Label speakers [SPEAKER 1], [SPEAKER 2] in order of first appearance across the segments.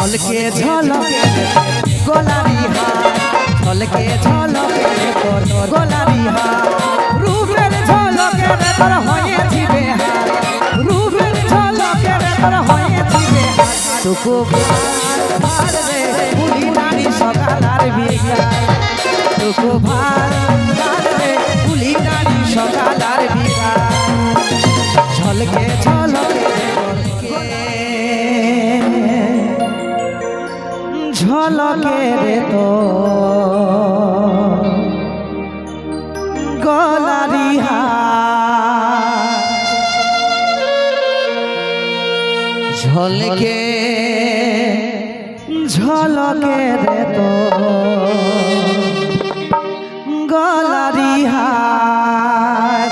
[SPEAKER 1] ঝলকে ঝলকে গোলারি হাত ঝলকে ঝলকে তোর গোলারি হাত রূপের ঝলকে তোর জিবে বেহার, রূপের ঝলকে তোর হয়েছি বেহার। টুকু ভার রে পুলি ঝলকে রে তো। গলারি ঝলকে ঝলকে রে তো। গলারি হার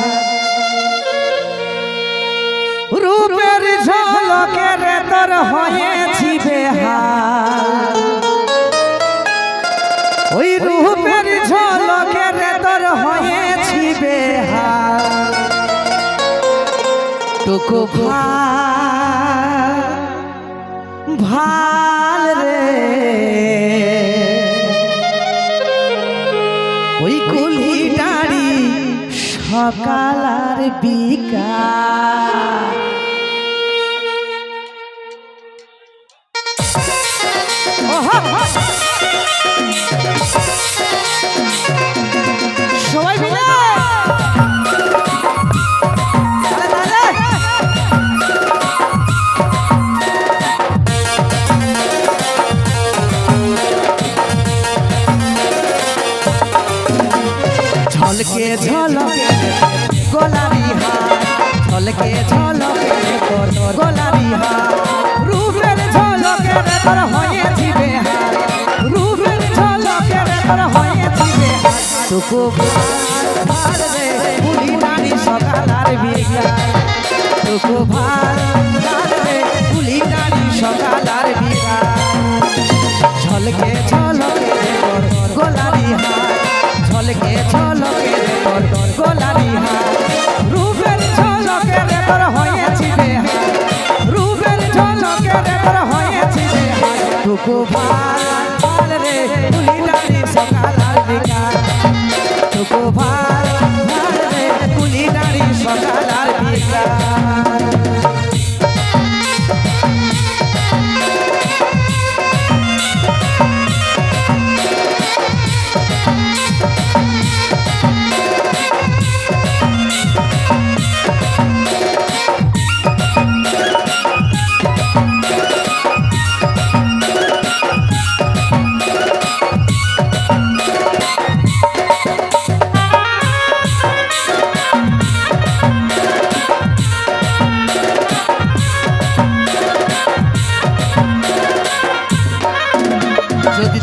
[SPEAKER 1] রূপের ঝলকে রে তোর হয়েছি বেহার। তোর হয়েছি বেহার টুকু ভালো রে। ওই কুলি ডাড়ি সকাল আর সবাই ঝলকে ঝলকে তোর গোলারি হাত রূপের ঝলকে তোর হয়েছি বেহার রূপের ঝলকে তোর হয়েছি বেহার টুকু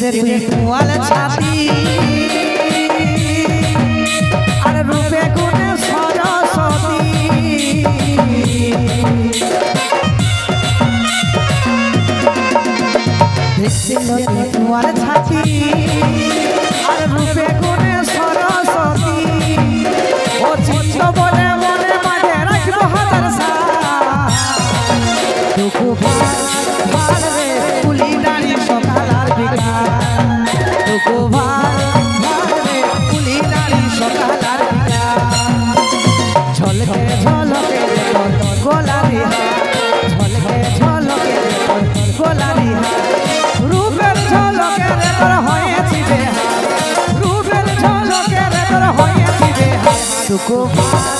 [SPEAKER 1] ছেড়ে তুই পোয়াল ছাপি। আর রূপে গুণে সরস্বতী। পোয়াল ছাপি। আর রূপে গুণে সরস্বতী। ও চিত্ত বলে মনে মাঝে রাখল হাজার সা দুঃখ ঝলকে গোলাপি ঝলকে ঝলকে গোলাপি রূপের ঝলকে তোর হয়েছি রূপের ঝলকে তোর হয়েছি সুকুমার